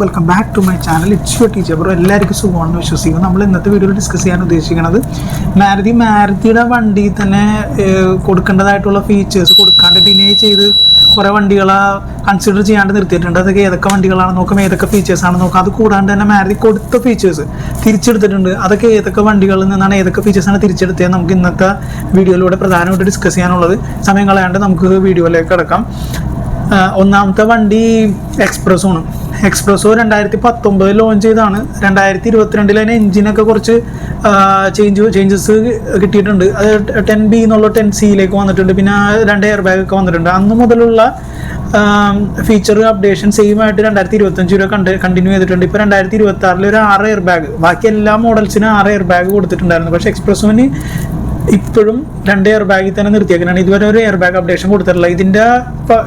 Welcome back to my channel it's your teacher bro എല്ലാവർക്കും സുഖമാണെന്ന് വിശ്വസിക്കുന്നു. നമ്മൾ ഇന്നത്തെ വീഡിയോയിൽ ഡിസ്കസ് ചെയ്യാൻ ഉദ്ദേശിക്കുന്നത് മാരുതി മാരുതിയുടെ വണ്ടി തന്നെ കൊടുക്കേണ്ടതായിട്ടുള്ള ഫീച്ചേഴ്സ് കൊടുക്കാണ്ട് ഡിനേ ചെയ്ത് കുറേ വണ്ടികളെ കൺസിഡർ ചെയ്യാണ്ട് നിർത്തിയിട്ടുണ്ട്. അതൊക്കെ ഏതൊക്കെ വണ്ടികളാണ് നോക്കാം ഏതൊക്കെ ഫീച്ചേഴ്സ് ആണ് നോക്കാം. അത് കൂടാണ്ട് തന്നെ മാരുതി കൊടുത്ത ഫീച്ചേഴ്സ് തിരിച്ചെടുത്തിട്ടുണ്ട്. അതൊക്കെ ഏതൊക്കെ വണ്ടികളിൽ നിന്നാണ് ഏതൊക്കെ ഫീച്ചേഴ്സാണ് തിരിച്ചെടുത്തത് നമുക്ക് ഇന്നത്തെ വീഡിയോയിലൂടെ പ്രധാനമായിട്ട് ഡിസ്കസ് ചെയ്യാനുള്ളത്. സമയം കളയാണ്ട് നമുക്ക് വീഡിയോയിലേക്ക് കിടക്കാം. ഒന്നാമത്തെ വണ്ടി എക്സ്പ്രസോണ് എക്സ്പ്രസോ രണ്ടായിരത്തി പത്തൊമ്പതിൽ ലോഞ്ച് ചെയ്താണ് രണ്ടായിരത്തി ഇരുപത്തിരണ്ടിൽ അതിന് എഞ്ചിനൊക്കെ കുറച്ച് ചേഞ്ച് ചേഞ്ചസ് കിട്ടിയിട്ടുണ്ട്. അത് ടെൻ ബി എന്നുള്ള ടെൻ സിയിലേക്ക് വന്നിട്ടുണ്ട്. പിന്നെ രണ്ട് എയർ ബാഗ് ഒക്കെ വന്നിട്ടുണ്ട്. അന്ന് മുതലുള്ള ഫീച്ചർ അപ്ഡേഷൻ സെയിം ആയിട്ട് രണ്ടായിരത്തി ഇരുപത്തഞ്ച് രൂപ കണ്ട് കണ്ടിന്യൂ ചെയ്തിട്ടുണ്ട്. ഇപ്പോൾ രണ്ടായിരത്തി ഇരുപത്തി ആറിൽ ഒരു ആറ് എയർ ബാഗ് ബാക്കി എല്ലാ മോഡൽസിനും ആറ് എയർ ബാഗ് കൊടുത്തിട്ടുണ്ടായിരുന്നു. പക്ഷേ എക്സ്പ്രസോന് ഇപ്പോഴും രണ്ട് എയർ ബാഗിൽ തന്നെ നിർത്തിയേക്കാനാണ് ഇതുവരെ ഒരു എയർ ബാഗ് അപ്ഡേഷൻ കൊടുത്തിട്ടില്ല. ഇതിന്റെ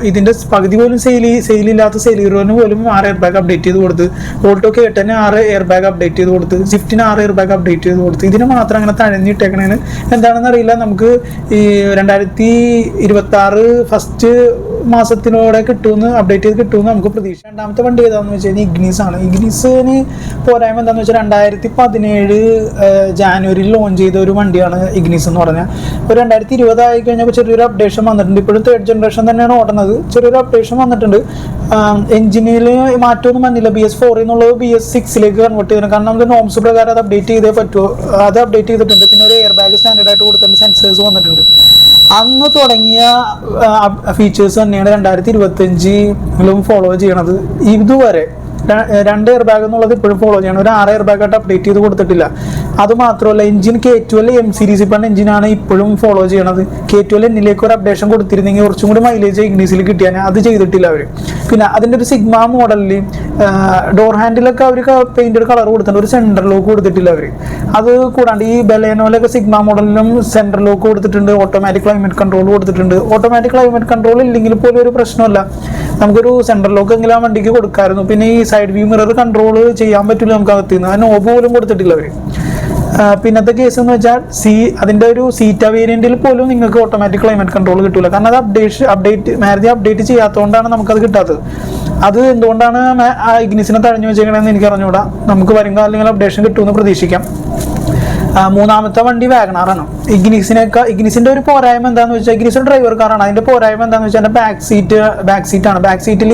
ഇതിന്റെ പകുതി പോലും സെയിൽ സെയിൽ ഇല്ലാത്ത സെയിൽ ഹീറോന് പോലും ആറ് എയർ ബാഗ് അപ്ഡേറ്റ് ചെയ്ത് കൊടുത്ത്. ഓൾട്ടോ കേട്ടന് ആറ് എയർ ബാഗ് അപ്ഡേറ്റ് ചെയ്ത് കൊടുത്ത്. സ്വിഫ്റ്റിന് ആറ് എയർ ബാഗ് അപ്ഡേറ്റ് ചെയ്ത് കൊടുത്ത്. ഇതിന് മാത്രം അങ്ങനെ തഴഞ്ഞിട്ടേക്കണേന്. എന്താണെന്ന് അറിയില്ല. നമുക്ക് ഈ രണ്ടായിരത്തി ഇരുപത്തി ആറ് ഫസ്റ്റ് മാസത്തിനോടെ കിട്ടുമെന്ന് അപ്ഡേറ്റ് ചെയ്ത് കിട്ടുമെന്ന് നമുക്ക് പ്രതീക്ഷ. രണ്ടാമത്തെ വണ്ടി ഏതാണെന്ന് വെച്ച് കഴിഞ്ഞാൽ ഇഗ്നീസ് ആണ്. ഇഗ്നീസിന് പോരായ്മ എന്താണെന്ന് വെച്ചാൽ രണ്ടായിരത്തി പതിനേഴ് ജാനുവരിയിൽ ലോഞ്ച് ചെയ്ത ഒരു വണ്ടിയാണ് ഇഗ്നീസ് എന്ന് പറഞ്ഞാൽ. ഒരു രണ്ടായിരത്തി ഇരുപതായി കഴിഞ്ഞപ്പോൾ ചെറിയൊരു അപ്ഡേഷൻ വന്നിട്ടുണ്ട്. ഇപ്പോഴും തേർഡ് ജനറേഷൻ തന്നെയാണ് ഓടുന്നത്. ചെറിയൊരു അപ്ഡേഷൻ വന്നിട്ടുണ്ട്. എഞ്ചിനിൽ മാറ്റമൊന്നും വന്നില്ല. ബി എസ് ഫോറിൽ നിന്നുള്ളത് ബി എസ് സിക്സിലേക്ക് കൺവേർട്ട് ചെയ്യണം കാരണം നമുക്ക് നോംസ് പ്രകാരം അത് അപ്ഡേറ്റ് ചെയ്തേ പറ്റുമോ അത് അപ്ഡേറ്റ് ചെയ്തിട്ടുണ്ട്. പിന്നെ ഒരു എയർ ബാഗ് സ്റ്റാൻഡേർഡ് ആയിട്ട് കൊടുത്തിട്ടുണ്ട്. സെൻസേഴ്സ് വന്നിട്ടുണ്ട്. അന്ന് തുടങ്ങിയ ഫീച്ചേഴ്സ് തന്നെയാണ് രണ്ടായിരത്തി ഇരുപത്തഞ്ചിലും ഫോളോ ചെയ്യണത്. ഇതുവരെ രണ്ട് എയർ ബാഗ് എന്നുള്ളത് ഇപ്പോഴും ഫോളോ ചെയ്യണം. ഒരു ആറ് എയർ ബാഗ് ആയിട്ട് അപ്ഡേറ്റ് ചെയ്ത് കൊടുത്തിട്ടില്ല. അത് മാത്രമല്ല engine K twelve M series ഇപ്പം എഞ്ചിനാണ് ഇപ്പോഴും ഫോളോ ചെയ്യണത്. കെ ട്വൽ എന്നിലേക്ക് ഒരു അപ്ഡേഷൻ കൊടുത്തിരുന്നെങ്കിൽ കുറച്ചും കൂടി മൈലേജ് ഇഗ്നീസിൽ കിട്ടിയാൽ അത് ചെയ്തിട്ടില്ല അവർ പിന്നെ അതിന്റെ ഒരു സിഗ്മ മോഡലിൽ ഡോർ ഹാൻഡിലൊക്കെ അവർ പെയിന്റഡ് കളർ കൊടുത്തിട്ടുണ്ട്. ഒരു സെൻട്രൽ ലോക്ക് കൊടുത്തിട്ടില്ല അവർ അത് കൂടാണ്ട് ഈ ബലേനോലൊക്കെ സിഗ്മ മോഡലിലും സെൻട്രൽ ലോക്ക് കൊടുത്തിട്ടുണ്ട്. ഓട്ടോമാറ്റിക് ക്ലൈമറ്റ് കൺട്രോൾ കൊടുത്തിട്ടുണ്ട്. ഓട്ടോമാറ്റിക് ക്ലൈമറ്റ് കൺട്രോൾ ഇല്ലെങ്കിൽ പോലും ഒരു പ്രശ്നമല്ല നമുക്കൊരു സെൻട്രൽ ലോക്ക് എങ്കിലും ആ വണ്ടിക്ക് കൊടുക്കാമായിരുന്നു പിന്നെ ഈ സൈഡ് വ്യൂ മിറർ കൺട്രോൾ ചെയ്യാൻ പറ്റില്ല നമുക്ക് അകത്ത് നിന്ന് ആ നോബ് പോലും കൊടുത്തിട്ടില്ല അവർ പിന്നത്തെ കേസ് എന്ന് വെച്ചാൽ സി അതിന്റെ ഒരു സീറ്റ വേരിയന്റിൽ പോലും നിങ്ങൾക്ക് ഓട്ടോമാറ്റിക് ക്ലൈമറ്റ് കൺട്രോൾ കിട്ടില്ല കാരണം അത് അപ്ഡേഷൻ അപ്ഡേറ്റ് മാരുതി അപ്ഡേറ്റ് ചെയ്യാത്തതുകൊണ്ടാണ് നമുക്കത് കിട്ടാത്തത്. അത് എന്തുകൊണ്ടാണ് ആ ഇഗ്നിസിനെ തഴഞ്ഞു വെച്ചേക്കണമെന്ന് എനിക്ക് അറിഞ്ഞുകൂടാ നമുക്ക് വരും കാലങ്ങളിൽ അപ്ഡേഷൻ കിട്ടുമെന്ന് പ്രതീക്ഷിക്കാം. മൂന്നാമത്തെ വണ്ടി വാഗണാറാണ് ഇഗ്നിസിനേക്കാൾ ഇഗ്നിസിന്റെ ഒരു പോരായ്മ എന്താന്ന് വെച്ചാൽ ഇഗ്നിസ് ഡ്രൈവർ കാറാണ് അതിന്റെ പോരായ്മ എന്താന്ന് വെച്ചാൽ ബാക്ക് സീറ്റ് ബാക്ക് സീറ്റ് ആണ്. ബാക്ക് സീറ്റിൽ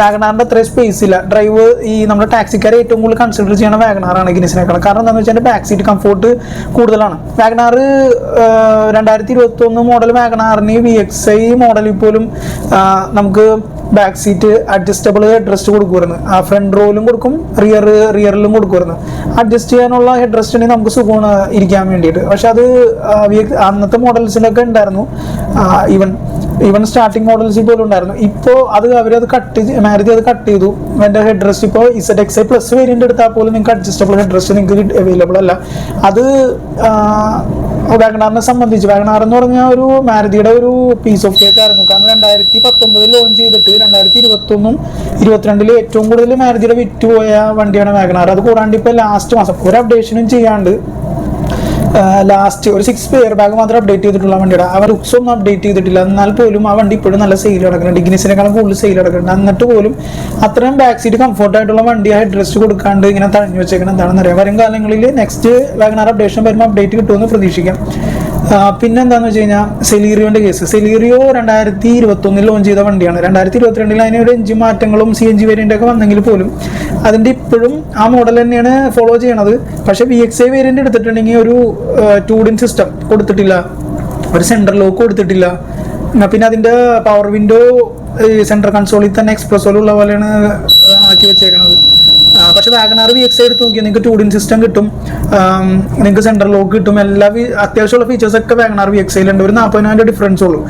വാഗണാറിന്റെ അത്രയും സ്പേസ് ഇല്ല. ഡ്രൈവ് ഈ നമ്മുടെ ടാക്സിക്കാരെ ഏറ്റവും കൂടുതൽ കൺസിഡർ ചെയ്യണ വാഗണാറാണ് ഇഗ്നിസിനേക്കാൾ കാരണം എന്താണെന്ന് വെച്ചാൽ back seat comfort WagonR. Wagon R രണ്ടായിരത്തി ഇരുപത്തി ഒന്ന് മോഡൽ വാഗണാറിന് വി എക്സ് ഐ മോഡലിൽ പോലും നമുക്ക് back seat adjustable head rest കൊടുക്കുമായിരുന്നു ആ ഫ്രണ്ട് റോയിലും കൊടുക്കും റിയർ റിയറിലും കൊടുക്കുമായിരുന്നു അഡ്ജസ്റ്റ് ചെയ്യാനുള്ള ഹെഡ് റെസ്റ്റ് ഉണ്ടെങ്കിൽ നമുക്ക് സുഖമാണ് ഇരിക്കാൻ വേണ്ടിയിട്ട്. പക്ഷെ അത് അന്നത്തെ മോഡൽസിലൊക്കെ ഉണ്ടായിരുന്നു. ഈവൻ ഈവൻ സ്റ്റാർട്ടിങ് മോഡൽസ് പോലും ഉണ്ടായിരുന്നു. ഇപ്പോൾ അത് അവരത് കട്ട് മാരുതി അത് കട്ട് ചെയ്തു. എന്റെ ഹെഡ് റെസ്റ്റ് ഇപ്പോൾ Z X I plus variant എടുത്താൽ പോലും നിങ്ങൾക്ക് അഡ്ജസ്റ്റബിൾ ഹെഡ് റെസ്റ്റ് നിങ്ങൾക്ക് അവൈലബിൾ അല്ല. അത് വാഗണാറിനെ സംബന്ധിച്ച് വാഗണാർ എന്ന് പറഞ്ഞാൽ ഒരു മാരുതിയുടെ ഒരു പീസ് ഓഫ് കേക്ക് ആയിരുന്നു. കാരണം രണ്ടായിരത്തി പത്തൊമ്പതിൽ ലോഞ്ച് ചെയ്തിട്ട് രണ്ടായിരത്തി ഇരുപത്തൊന്നും ഇരുപത്തിരണ്ടിൽ ഏറ്റവും കൂടുതൽ മാരുതിയുടെ വിറ്റുപോയ വണ്ടിയാണ് വാഗണാർ. അത് കൂടാണ്ട് ഇപ്പോൾ ലാസ്റ്റ് മാസം ഒരു അപ്ഡേഷനും ചെയ്യാണ്ട് ലാസ്റ്റ് ഒരു സിക്സ് പെയർ ബാഗ് മാത്രം അപ്ഡേറ്റ് ചെയ്തിട്ടുള്ള വണ്ടിയുടെ. അവർ ലുക്സ് ഒന്നും അപ്ഡേറ്റ് ചെയ്തിട്ടില്ല. എന്നാൽ പോലും ആ വണ്ടി ഇപ്പോഴും നല്ല സെയിൽ അടക്കുന്നുണ്ട് ഡിഗ്നിസിനേക്കാളും കൂടുതൽ സെയിൽ അടക്കുന്നുണ്ട് എന്നിട്ട് പോലും അത്രയും ബാക്ക് സീറ്റ് കംഫർട്ട് ആയിട്ടുള്ള വണ്ടി ആ ഡ്രസ് കൊടുക്കാണ്ട് ഇങ്ങനെ തഴഞ്ഞു വെച്ചേക്കണം എന്താണെന്ന് അറിയാം വരും കാലങ്ങളിൽ നെക്സ്റ്റ് വാഗനാർ അപ്ഡേഷൻ വരുമ്പോൾ അപ്ഡേറ്റ് കിട്ടുമെന്ന് പ്രതീക്ഷിക്കാം. ആ, പിന്നെ എന്താണെന്ന് വെച്ച് കഴിഞ്ഞാൽ സെലീറിയോന്റെ കേസ് സെലീറിയോ രണ്ടായിരത്തി ഇരുപത്തൊന്നിൽ ലോഞ്ച് ചെയ്ത വണ്ടിയാണ്. രണ്ടായിരത്തി ഇരുപത്തിരണ്ടിൽ അതിന് ഒരു എഞ്ചിൻ മാറ്റങ്ങളും സി എൻ ജി വേരിയന്റ് ഒക്കെ വന്നെങ്കിൽ പോലും അതിന്റെ ഇപ്പോഴും ആ മോഡൽ തന്നെയാണ് ഫോളോ ചെയ്യണത്. പക്ഷെ വി എക്സ് ഐ വേരിയന്റ് എടുത്തിട്ടുണ്ടെങ്കിൽ ഒരു ടൂഡിൻ സിസ്റ്റം കൊടുത്തിട്ടില്ല. ഒരു സെൻട്രൽ ലോക്ക് കൊടുത്തിട്ടില്ല. പിന്നെ അതിന്റെ പവർ വിൻഡോ സെൻട്രൽ കൺസോളിൽ തന്നെ എക്സ്പ്രസോലുള്ള പോലെയാണ് ആക്കി വെച്ചേക്കണത്. ആ, പക്ഷെ വാഗനാർ വി എക്സ് എടുത്ത് നോക്കിയാൽ നിങ്ങൾക്ക് ടൂഡിൻ സിസ്റ്റം കിട്ടും. നിങ്ങൾക്ക് സെൻട്രൽ ലോക്ക് കിട്ടും. എല്ലാ അത്യാവശ്യമുള്ള ഫീച്ചേഴ്സ് ഒക്കെ വാഗനാർ വി എക്സ് ഉണ്ട്. ഒരു നാൽപ്പതിനായിരം ഡിഫറൻസ് ഉള്ളൂ.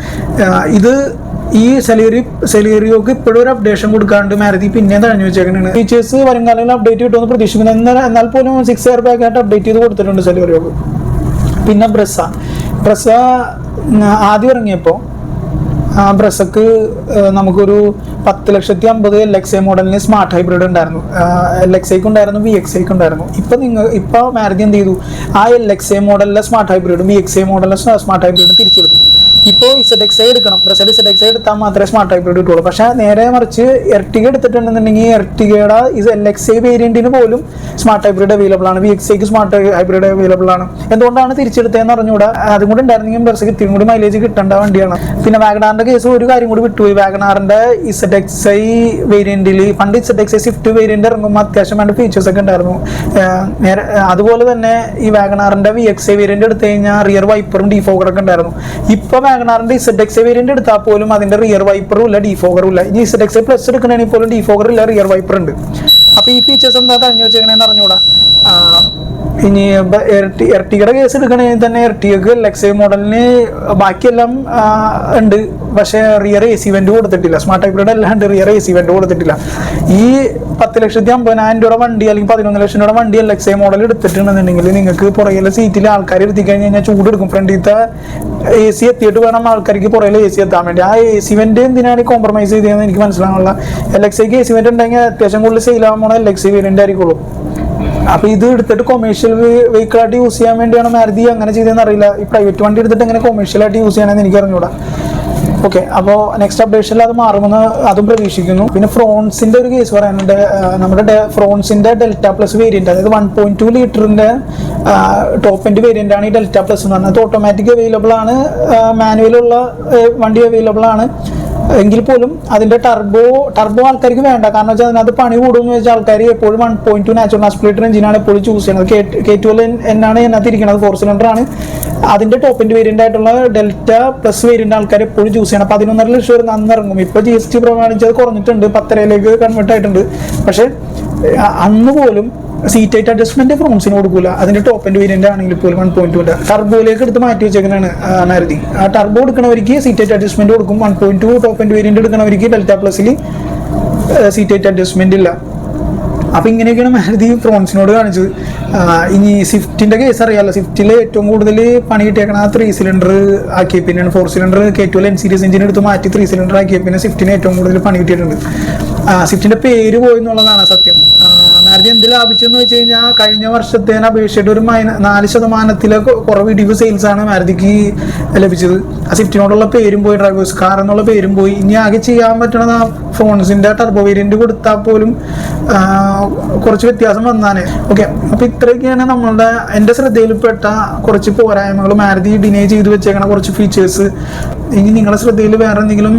ഇത് ഈ സെലേറി സെലേറിയോക്ക് ഇപ്പോഴും ഒരു അപ്ഡേഷൻ കൊടുക്കാണ്ട് മാരുതി പിന്നെ തഴഞ്ഞു വെച്ചേക്കണാണ്. ഫീച്ചേഴ്സ് വരും കാലങ്ങളിൽ അപ്ഡേറ്റ് കിട്ടുമെന്ന് പ്രതീക്ഷിക്കുന്നു എന്നാൽ എന്നാൽ പോലും സിക്സ് ഇയർ ബാക്ക് ആയിട്ട് അപ്ഡേറ്റ് ചെയ്ത് കൊടുത്തിട്ടുണ്ട് സെലേറിയോക്ക് പിന്നെ ബ്രസ ബ്രസ ഉം, ആദ്യം ഇറങ്ങിയപ്പോൾ ആ ബ്രസക്ക് നമുക്കൊരു പത്ത് ലക്ഷത്തി അമ്പത് എൽ എക്സ് ഐ മോഡലിന് സ്മാർട്ട് ഹൈബ്രിഡ് ഉണ്ടായിരുന്നു. എൽ എക്സ് ഐക്ക് ഉണ്ടായിരുന്നു വി എക്സ് ഐക്ക് ഉണ്ടായിരുന്നു. ഇപ്പൊ നിങ്ങൾ ഇപ്പൊ മാരുതി എന്ത് ചെയ്തു? ആ എൽ എക്സ് ഐ മോഡലിലെ സ്മാർട്ട് ഹൈബ്രിഡും വി എക്സ് ഐ മോഡലിലെ സ്മാർട്ട് ഹൈബ്രിഡും തിരിച്ചെടുത്തു. ഇപ്പോൾ ഇസഡ് എക്സ് ഐ എടുക്കണം. ബ്രസൈഡ് ഇസഡ് എക്സ് ഐ എടുത്താൽ മാത്രമേ സ്മാർട്ട് ഹൈബ്രിഡ് കിട്ടുള്ളൂ പക്ഷേ നേരെ മറിച്ച് എർട്ടിക എടുത്തിട്ടുണ്ടെന്നുണ്ടെങ്കിൽ എർട്ടികയുടെ ഇത് എൽ എക്സ് ഐ വേരിയന്റിന് പോലും സ്മാർട്ട് ഹൈബ്രിഡ് അവൈലബിൾ ആണ്. വി എക്സ് ഐക്ക് സ്മാർട്ട് ഹൈബ്രിഡ് അവൈലബിൾ ആണ്. എന്തുകൊണ്ടാണ് തിരിച്ചെടുത്തതെന്ന് അറിഞ്ഞുകൂടാ? അതും കൂടി ഉണ്ടായിരുന്നെങ്കിൽ ബ്രസ് ഇത്തിരി കൂടി മൈലേജ് കിട്ടേണ്ട വണ്ടിയാണ്. പിന്നെ വാഗനാറിന്റെ കേസ് ഒരു കാര്യം കൂടി വിട്ടുപോയി. വാഗനാറിന്റെ ഇസഡ് എക്സ് ഐ വേരിയന്റിൽ പണ്ട് Z X I Swift variant ഇറങ്ങുമ്പോൾ അത്യാവശ്യം വേണ്ട ഫീച്ചേഴ്സ് ഒക്കെ ഉണ്ടായിരുന്നു. നേരെ അതുപോലെ തന്നെ ഈ വാഗനാറിന്റെ വി എക്സ് ഐ വേരിയന്റ് എടുത്തു കഴിഞ്ഞാൽ റിയർ വൈപ്പറും ഡിഫോഗറൊക്കെ ഉണ്ടായിരുന്നു. ഇപ്പൊ വാഗനാറിന്റെ ഇസഡ് എക്സ് വേരിയന്റ് എടുത്താൽ പോലും അതിന്റെ റിയർ വൈപ്പറും ഇല്ല ഡിഫോഗറും ഇല്ല. ഇനി ഇസഡ് എക്സ് പ്ലസ് എടുക്കണമെങ്കിൽ പോലും ഡിഫോഗർ ഇല്ല റിയർ വൈപ്പർ ഉണ്ട്. അപ്പൊ ഈ ഫീച്ചേഴ്സ് എന്താ തഴഞ്ഞു വെച്ചേക്കണേന്ന് അറിഞ്ഞൂടാ? ഇനി എർട്ടിയുടെ കേസ് എടുക്കണമെങ്കിൽ തന്നെ എർട്ടിക്ക് ലെക്സൈ മോഡലിന് ബാക്കിയെല്ലാം ഉണ്ട്. പക്ഷേ റിയർ എ സി വെന്റ് കൊടുത്തിട്ടില്ല. സ്മാർട്ട് ഹൈബ്രിഡ് എല്ലാം ഉണ്ട് റിയർ എ സി വെന്റ് കൊടുത്തിട്ടില്ല. ഈ പത്ത് ലക്ഷത്തി അമ്പതിനായിരം രൂപ വണ്ടി അല്ലെങ്കിൽ പതിനൊന്ന് ലക്ഷം രൂപ വണ്ടി ലെക്സൈ മോഡൽ എടുത്തിട്ടുണ്ടെന്നുണ്ടെങ്കിൽ നിങ്ങൾക്ക് പുറകിലെ സീറ്റിൽ ആൾക്കാർ എത്തി കഴിഞ്ഞ് കഴിഞ്ഞാൽ ചൂട് എടുക്കും. ഫ്രണ്ടിലത്തെ എ സി എത്തിയിട്ട് വേണം ആൾക്കാർക്ക് പുറകിലെ എ സി എത്താൻ വേണ്ടി. ആ എ സി വെന്റ് എന്തിനാണ് കോംപ്രമൈസ് ചെയ്തതെന്ന് എനിക്ക് മനസ്സിലാകാനുള്ള ഐക്ക് എ സി വെന്റ് ഉണ്ടെങ്കിൽ അത്യാവശ്യം കൂടുതൽ സെയിൽ ആവാൻ പോണ എൽ വേരിയന്റ് ആയിരിക്കുള്ളൂ. അപ്പൊ ഇത് എടുത്തിട്ട് കൊമേഴ്ഷ്യൽ വെഹിക്കിൾ ആയിട്ട് യൂസ് ചെയ്യാൻ വേണ്ടിയാണ് മാരുതി അങ്ങനെ ചെയ്തതെന്ന് അറിയില്ല. ഈ പ്രൈവറ്റ് വണ്ടി എടുത്തിട്ട് എങ്ങനെ കൊമേഴ്ഷ്യൽ ആയിട്ട് യൂസ് ചെയ്യണമെന്ന് എനിക്ക് അറിഞ്ഞൂടാ. ഓക്കെ അപ്പോൾ നെക്സ്റ്റ് അപ്ഡേഷനിൽ അത് മാറുമെന്ന് അതും പ്രതീക്ഷിക്കുന്നു. പിന്നെ ഫ്രോൺസിന്റെ ഒരു കേസ് പറയാനുണ്ട്. നമ്മുടെ ഫ്രോൺസിന്റെ ഡെൽറ്റ പ്ലസ് വേരിയന്റ് അതായത് വൺ പോയിന്റ് ടു ലിറ്ററിന്റെ ടോപ്പ് എൻഡ് വേരിയന്റ് ആണ് ഈ ഡെൽറ്റ പ്ലസ് എന്ന് പറഞ്ഞത്. ഓട്ടോമാറ്റിക് അവൈലബിൾ ആണ്. മാനുവലുള്ള വണ്ടി അവൈലബിൾ ആണ്. എങ്കിൽ പോലും അതിന്റെ ടർബോ ടർബോ ആൾക്കാർക്ക് വേണ്ട. കാരണം വെച്ചാൽ അതിനകത്ത് പണി കൂടുമെന്ന് വെച്ചാൽ ആൾക്കാർ എപ്പോഴും one point two natural aspirator എഞ്ചിനാണ് എപ്പോഴും ചൂസ് ചെയ്യുന്നത്. കെ ടു എൽ എന്നാണ് അതിനകത്ത് ഇരിക്കുന്നത്. ഫോർ സിലിണ്ടർ ആണ്. അതിന്റെ ടോപ്പിന്റെ വേരിയന്റ് ആയിട്ടുള്ള ഡെൽറ്റ പ്ലസ് വേരിയന്റ് ആൾക്കാർ എപ്പോഴും ചൂസ് ചെയ്യണം. പതിനൊന്നര ലക്ഷം വരെ അന്ന് ഇറങ്ങും ഇപ്പൊ ജി എസ് ടി പ്രമാണിച്ചത് കുറഞ്ഞിട്ടുണ്ട്. പത്തരയിലേക്ക് കൺവേർട്ട് ആയിട്ടുണ്ട്. പക്ഷെ അന്ന് പോലും സീറ്റ് ആയിട്ട് അഡ്ജസ്റ്റ്മെന്റ് ഫ്രോൺസിന് കൊടുക്കൂല. അതിന്റെ ടോപ്പ് എൻഡ് വേരിയന്റ് ആണെങ്കിൽ പോലും വൺ പോയിന്റ് ടു ടർബോയിലേക്ക് എടുത്ത് മാറ്റി വെച്ചേക്കുന്നതാണ് മാരുതി ആ ടർബോ എടുക്കണവർക്ക് സീറ്റ് ആയിട്ട് അഡ്ജസ്റ്റ്മെന്റ് കൊടുക്കും. One point two top end variant എടുക്കണവർക്ക് Delta പ്ലസിൽ സീറ്റ് ആയിട്ട് അഡ്ജസ്റ്റ്മെന്റ് ഇല്ല. അപ്പൊ ഇങ്ങനെയൊക്കെയാണ് മാരുതി ഫ്രോൺസിനോട് കാണിച്ചത്. ഇനി സ്വിഫ്റ്റിന്റെ കേസ് അറിയാലോ? സ്വിഫ്റ്റിൽ ഏറ്റവും കൂടുതൽ പണി കിട്ടിയേക്കണ ആ ത്രീ സിലിണ്ടർ ആക്കിയ പിന്നെയാണ് four cylinder K two N series engine എടുത്ത് മാറ്റി ത്രീ സിലിണ്ടർ ആക്കിയ പിന്നെ സ്വിഫ്റ്റിന് ഏറ്റവും കൂടുതൽ പണി കിട്ടിയിട്ടുണ്ട്. സ്വിഫ്റ്റിന്റെ പേര് പോയി എന്നുള്ളതാണ് സത്യം. ആ, മാരുതി എന്ത് ലാഭിച്ചെന്ന് വെച്ച് കഴിഞ്ഞാൽ കഴിഞ്ഞ വർഷത്തേനെ അപേക്ഷിച്ചിട്ട് ഒരു മൈന നാല് ശതമാനത്തിലെ കുറവ് ഇടിവ് സെയിൽസ് ആണ് മാരുതിക്ക് ലഭിച്ചത്. ആ സ്വിഫ്റ്റിനോടുള്ള പേരും പോയി ഡ്രൈവേഴ്സ് കാർ എന്നുള്ള പേരും പോയി. ഇനി ആകെ ചെയ്യാൻ പറ്റണത് ആ ഫോൺസിന്റെ ടർബോ വേരിയന്റ് കൊടുത്താൽ പോലും കുറച്ച് വ്യത്യാസം വന്നാണ്. ഓക്കെ അപ്പൊ ഇത്രയൊക്കെയാണ് നമ്മളുടെ എന്റെ ശ്രദ്ധയിൽപ്പെട്ട കുറച്ച് പോരായ്മകൾ. മാരുതി ഡിനേ ചെയ്ത് വെച്ചേക്കണ കുറച്ച് ഫീച്ചേഴ്സ് ഇനി നിങ്ങളുടെ ശ്രദ്ധയിൽ വേറെ എന്തെങ്കിലും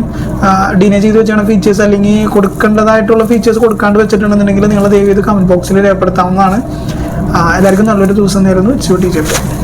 ഡിനേ ചെയ്ത് വെച്ചേക്കണ ഫീച്ചേഴ്സ് അല്ലെങ്കിൽ കൊടുക്കേണ്ടതായിട്ടുള്ള ഫീച്ചേഴ്സ് കൊടുക്കാണ്ട് വെച്ചിട്ടുണ്ടെന്നുണ്ടെങ്കിൽ നിങ്ങൾ ദയവ് ചെയ്ത് കമന്റ് ബോക്സിൽ രേഖപ്പെടുത്താവുന്നതാണ്. എല്ലാവർക്കും നല്ലൊരു ദിവസം നേരുന്നു. ചൂട്ടി ടീച്ചർ